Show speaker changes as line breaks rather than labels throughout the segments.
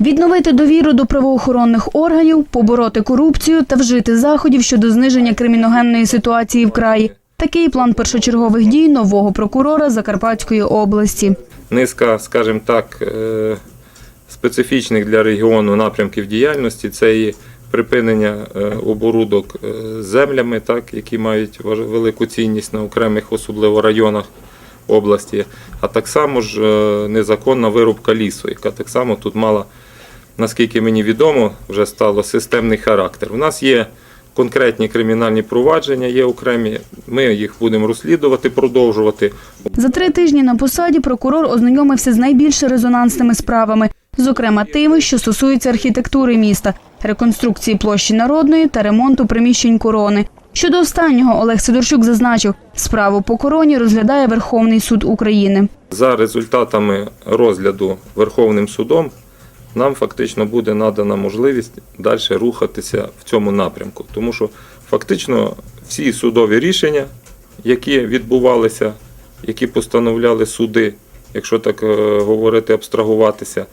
Відновити довіру до правоохоронних органів, побороти корупцію та вжити заходів щодо зниження криміногенної ситуації в краї. Такий план першочергових дій нового прокурора Закарпатської області.
низка, скажімо так, е, специфічних для регіону напрямків діяльності. Це і припинення е, оборудок е, землями, так, які мають велику цінність на окремих, особливо районах області, а так само ж е, незаконна вирубка лісу, яка так само тут мала, наскільки мені відомо, вже стало системний характер. У нас є конкретні кримінальні провадження, є окремі. Ми їх будемо розслідувати, продовжувати.
За три тижні на посаді прокурор ознайомився з найбільш резонансними справами, зокрема тими, що стосуються архітектури міста, реконструкції площі народної та ремонту приміщень корони. Щодо останнього Олег Сидорчук зазначив, справу по короні розглядає Верховний суд України.
За результатами розгляду Верховним судом нам фактично буде надана можливість далі рухатися в цьому напрямку. Тому що фактично всі судові рішення, які відбувалися, які постановляли суди, якщо так е, говорити, абстрагуватися,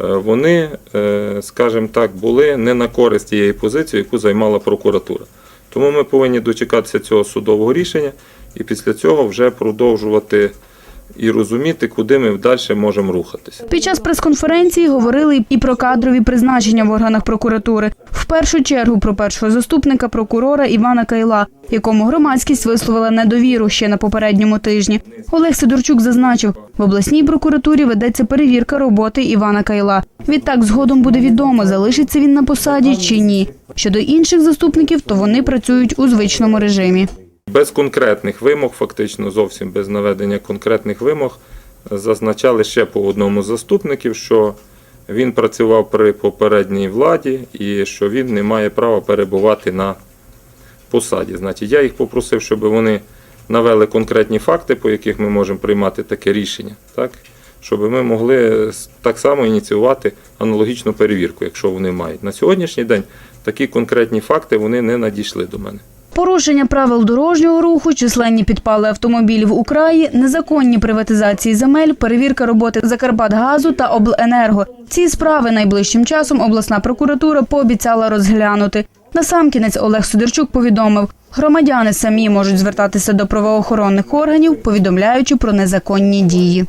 е, вони, е, скажімо так, були не на користь тієї позиції, яку займала прокуратура. Тому ми повинні дочекатися цього судового рішення і після цього вже продовжувати і розуміти, куди ми далі можемо рухатися.
Під час прес-конференції говорили і про кадрові призначення в органах прокуратури. Першу чергу про першого заступника прокурора Івана Кайла, якому громадськість висловила недовіру ще на попередньому тижні. Олег Сидорчук зазначив, в обласній прокуратурі ведеться перевірка роботи Івана Кайла. Відтак згодом буде відомо, залишиться він на посаді чи ні. Щодо інших заступників, то вони працюють у звичному режимі.
Без конкретних вимог, фактично зовсім без наведення конкретних вимог, зазначали ще по одному з заступників, що він працював при попередній владі і що він не має права перебувати на посаді. Значить, я їх попросив, щоб вони навели конкретні факти, по яких ми можемо приймати таке рішення, так? щоб ми могли так само ініціювати аналогічну перевірку, якщо вони мають. На сьогоднішній день такі конкретні факти вони не надійшли до мене.
Порушення правил дорожнього руху, численні підпали автомобілів у краї, незаконні приватизації земель, перевірка роботи Закарпатгазу та Обленерго. Ці справи найближчим часом обласна прокуратура пообіцяла розглянути. Насамкінець Олег Судерчук повідомив, громадяни самі можуть звертатися до правоохоронних органів, повідомляючи про незаконні дії.